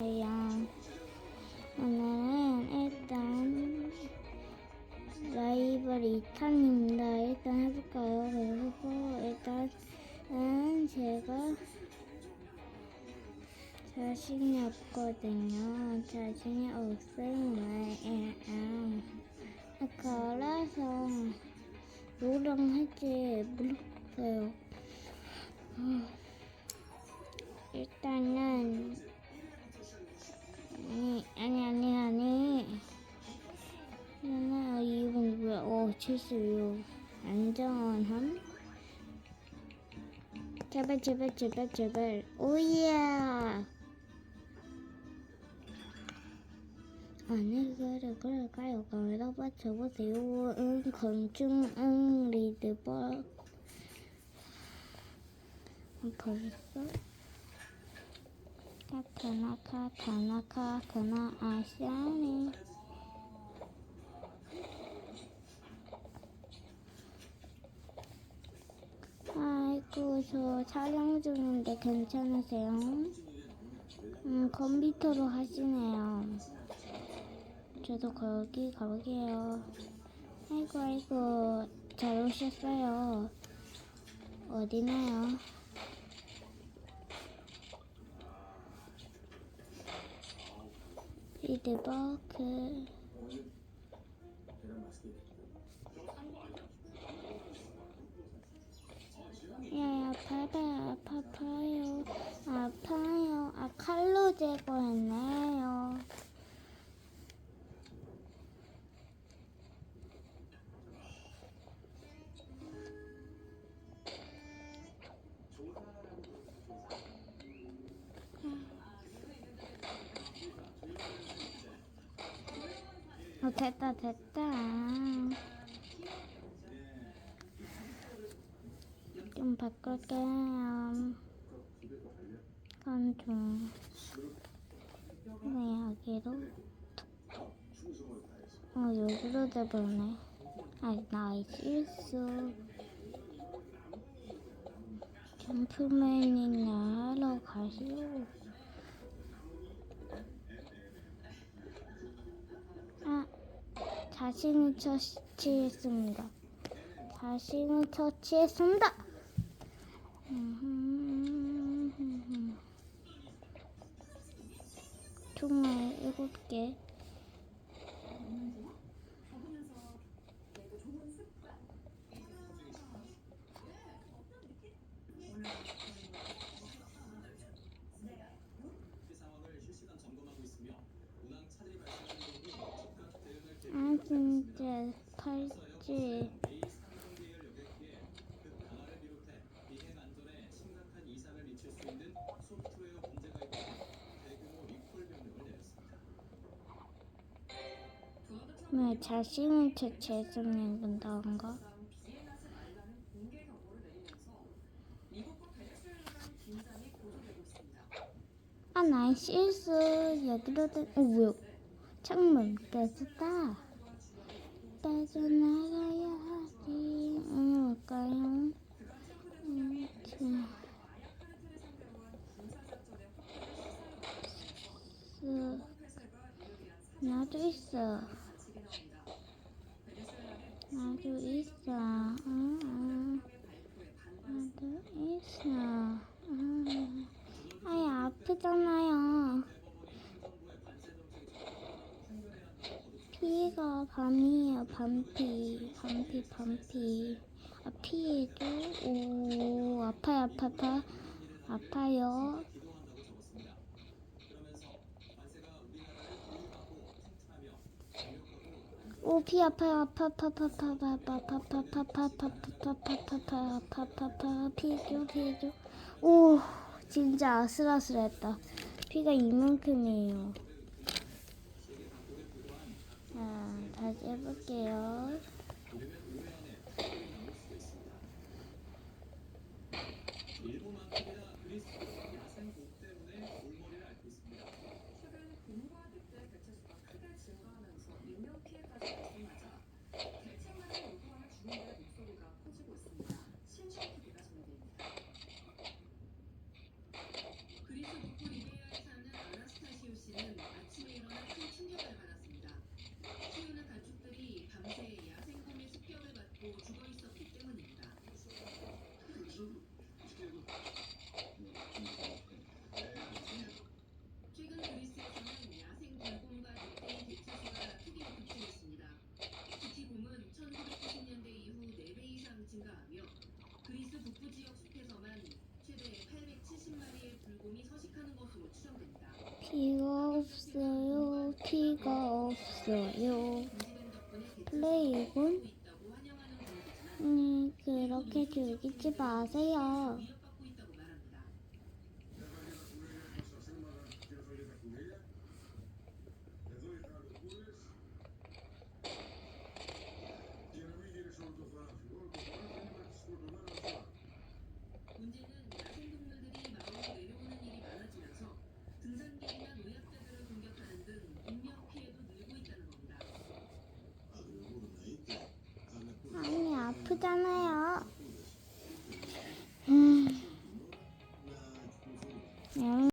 안녕하세요. 오늘은 일단 라이벌 2탄입니다. 일단 해볼까요? 그리고 일단은 제가 자신이 없거든요. 자신이 없으면 걸어서 노랑 할지 모르겠어요. 어, 일단은 아니 아니 아니 아니 나는 이분 뭐야 오 76. 안전함 제발 제발 제발 제발 오야 아니 그래 그래 맞춰보세요 응 건중 응 리드버 벌써 카 타나 카 타나 카타나 아시아니 아이고 저 촬영 중인데 괜찮으세요? 음 컴퓨터로 하시네요 저도 거기 가볼게요 아이고 아이고 잘 오셨어요 어디나요? 리드버크 야야 아파요. 아파요. 아파요. 아 칼로 제거 어 됐다 됐다. 좀 바꿀게요. 건중 네 여기로 어 여기로 돼버네. 아 나이 실수. 점프맨이나 하러 가시오 아 자신을 처치했습니다 자신을 처치했습니다. 총알 일곱 개. 아 진짜 팔찌. 왜 자신을 처치했으면 된다는가? 아, 나의 실수. 여기로 들, 어, 뭐야. 창문 깨졌다. 빠져나가야지. 응, 뭘까요? 음, 참. 스, 나도 있어. 나도 있어. 응, 응. 나도 있어. 응. 아야, 아프잖아요. 밤이에요, 밤피. 밤피, 밤피. 아, 피해줘. 오, 아파요, 아파, 아파. 아파요. 오, 피 아파요. 아파, 이만큼이에요. 자, 다시 해볼게요. 티가 없어요. 티가 없어요. 플레이군? 음, 그렇게 즐기지 마세요. 아프잖아요.